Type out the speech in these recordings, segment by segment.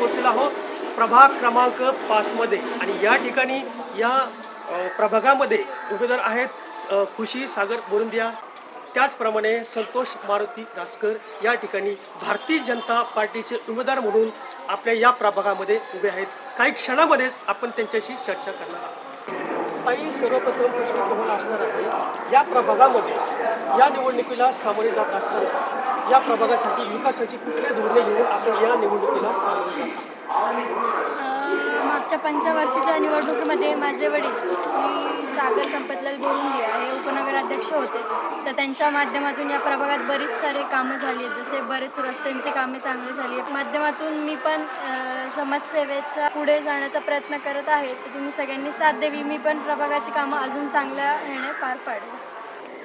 पोहोचलेलो आहोत. प्रभाग क्रमांक पाचमध्ये आणि या ठिकाणी या प्रभागामध्ये उमेदवार आहेत खुशी सागर बोरुंदिया. त्याचप्रमाणे संतोष मारुती रासकर या ठिकाणी भारतीय जनता पार्टीचे उमेदवार म्हणून आपल्या या प्रभागामध्ये उभे आहेत. काही क्षणामध्येच आपण त्यांच्याशी चर्चा करणार आहोत. काही सर्वप्रथम प्रश्न तुम्हाला असणार आहे. या प्रभागामध्ये या निवडणुकीला सामोरे जात असताना या प्रभागासाठी विकासाची कुठली धोरणे घेऊन आपण या निवडणुकीला सामोरे जात मागच्या पंचवर्षीच्या निवडणुकीमध्ये माझे वडील श्री सागर संपतलाल बोरुंगे उपनगराध्यक्ष होते. तर त्यांच्या माध्यमातून या प्रभागात बरीच सारे कामं झाली आहेत. जसे बरेच रस्त्यांची कामे चांगली झाली आहेत. माध्यमातून मी पण समाजसेवेच्या पुढे जाण्याचा प्रयत्न करत आहे. तर तुम्ही सगळ्यांनी साथ द्यावी. मी पण प्रभागाची कामं अजून चांगल्या ह्याने पार पाडेल.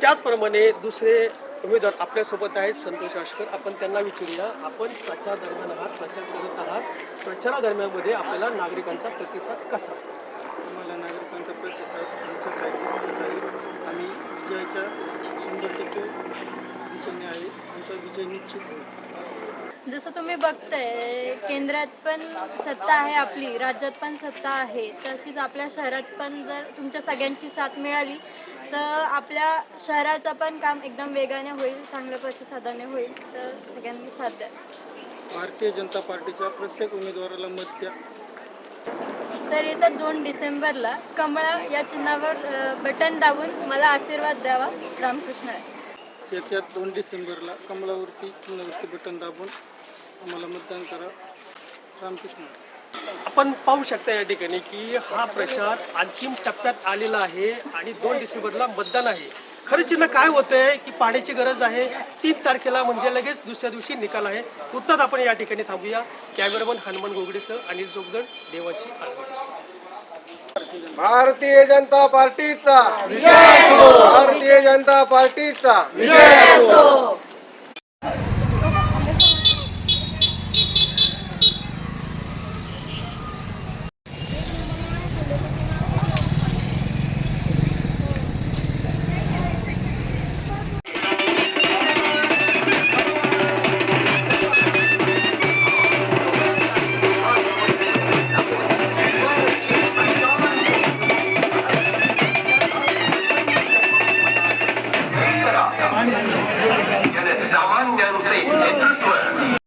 त्याचप्रमाणे दुसरे उमेदवार आपल्यासोबत आहेत संतोष राशकर आपण त्यांना विचारूया. आपण प्रचार दरम्यान आहात प्रचार करत आहात. प्रचारादरम्यानमध्ये आपल्याला नागरिकांचा प्रतिसाद कसा? आम्हाला नागरिकांचा प्रतिसाद आमच्या साईडने विजयाच्या शंभर टक्के दिशेने आहे. आमचा विजय निश्चित होईल. जसं तुम्ही बघताय केंद्रात पण सत्ता आहे आपली राज्यात पण सत्ता आहे. तशीच आपल्या शहरात पण जर तुमच्या सगळ्यांची साथ मिळाली तर आपल्या शहराचं पण काम एकदम वेगाने होईल चांगल्या प्रतिसादाने होईल तर सगळ्यांनी साथ द्या. भारतीय जनता पार्टीच्या प्रत्येक उमेदवाराला मत द्या. तर येत्या दोन डिसेंबरला कमळा या चिन्हावर बटन दाबून मला आशीर्वाद द्यावा रामकृष्ण. येत्या दोन डिसेंबरला कमलावरती चिन्हावरती बटन दाबून आम्हाला मतदान करा रामकृष्ण. आपण पाहू शकता या ठिकाणी की हा प्रचार अंतिम टप्प्यात आलेला आहे आणि दोन डिसेंबरला मतदान आहे खरं चिन्ह काय होतंय की पाण्याची गरज आहे? तीन तारखेला म्हणजे लगेच दुसऱ्या दिवशी निकाल आहे. उत्तर आपण या ठिकाणी थांबूया. कॅमेरामन हनुमान गोगडेसह अनिल जोगदण देवाची भारतीय जनता पार्टीचा. भारतीय जनता पार्टीचा. Lehrer, der des Sauern der Musik in Dütwe.